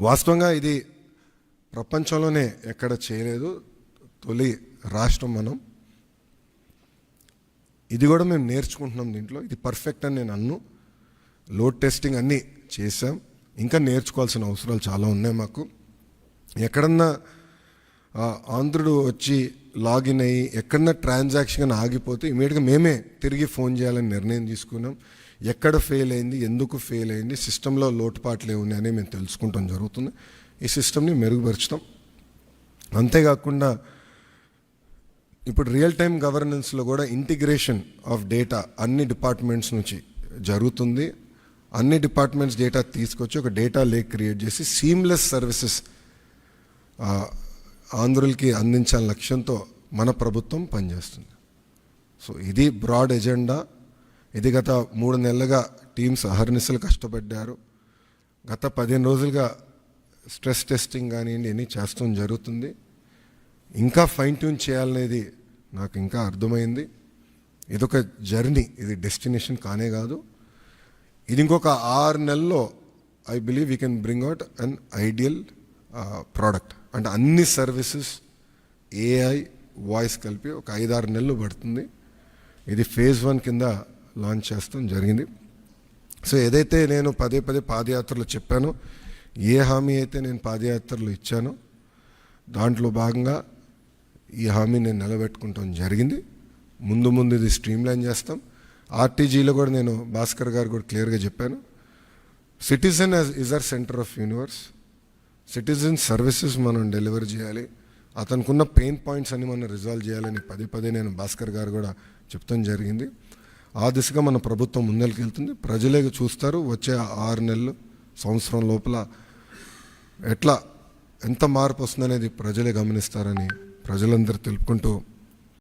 వాస్తవంగా ఇది ప్రపంచంలోనే ఎక్కడ చేయలేదు. తొలి రాష్ట్రం మనం. ఇది కూడా మేము నేర్చుకుంటున్నాం దీంట్లో. ఇది పర్ఫెక్ట్ అని నేను అన్ను. లోడ్ టెస్టింగ్ అన్నీ చేసాం ఇంకా నేర్చుకోవాల్సిన అవసరాలు చాలా ఉన్నాయి మాకు. ఎక్కడన్నా ఆంధ్రుడు వచ్చి లాగిన్ అయ్యి ఎక్కడన్నా ట్రాన్సాక్షన్ ఆగిపోతే ఇమీడియట్గా మేమే తిరిగి ఫోన్ చేయాలని నిర్ణయం తీసుకున్నాం. ఎక్కడ ఫెయిల్ అయింది ఎందుకు ఫెయిల్ అయింది సిస్టంలో లోటుపాట్లు ఏమున్నాయని మేము తెలుసుకుంటాం జరుగుతుంది. ఈ సిస్టమ్ని మెరుగుపరచడం అంతేకాకుండా ఇప్పుడు రియల్ టైం గవర్నెన్స్లో కూడా ఇంటిగ్రేషన్ ఆఫ్ డేటా అన్ని డిపార్ట్మెంట్స్ నుంచి జరుగుతుంది. అన్ని డిపార్ట్మెంట్స్ డేటా తీసుకొచ్చి ఒక డేటా లేక్ క్రియేట్ చేసి సీమ్లెస్ సర్వీసెస్ ఆంధ్రులకి అందించాలని లక్ష్యంతో మన ప్రభుత్వం పనిచేస్తుంది. సో ఇది బ్రాడ్ ఎజెండా ఇది గత మూడు నెలలుగా టీమ్స్ అహర్నిశలు కష్టపడ్డారు. గత పదిహేను రోజులుగా స్ట్రెస్ టెస్టింగ్ కానివ్వండి ఇవన్నీ చేస్తాం జరుగుతుంది. ఇంకా ఫైన్ ట్యూన్ చేయాలనేది నాకు ఇంకా అర్థమైంది. ఇదొక జర్నీ ఇది డెస్టినేషన్ కానే కాదు. ఇది ఇంకొక ఆరు నెలల్లో I believe we can bring out an ideal product. అంటే అన్ని సర్వీసెస్ ఏఐ వాయిస్ కలిపి ఒక ఐదారు నెలలు పడుతుంది. ఇది ఫేజ్ వన్ కింద లాంచ్ చేస్తాం జరిగింది. సో ఏదైతే నేను పదే పదే పాదయాత్రలో చెప్పానో ఏ హామీ అయితే నేను పాదయాత్రలో ఇచ్చానో దాంట్లో భాగంగా ఈ హామీ నేను నిలబెట్టుకుంటాం జరిగింది. ముందు ముందు ఇది స్ట్రీమ్ లైన్ చేస్తాం. ఆర్టీజీలో కూడా నేను భాస్కర్ గారు కూడా క్లియర్గా చెప్పాను. Citizen is are centre of universe. Citizen services మనం డెలివర్ చేయాలి. అతనుకున్న పెయిన్ పాయింట్స్ అన్ని మనం రిజాల్వ్ చేయాలని పదే పదే నేను భాస్కర్ గారు కూడా చెప్తాం జరిగింది. ఆ దిశగా మన ప్రభుత్వం ముందరికి వెళ్తుంది ప్రజలే చూస్తారు వచ్చే ఆరు నెలలు సంవత్సరం లోపల ఎట్లా ఎంత మార్పు వస్తుందనేది ప్రజలే గమనిస్తారని ప్రజలందరూ తెలుపుకుంటూ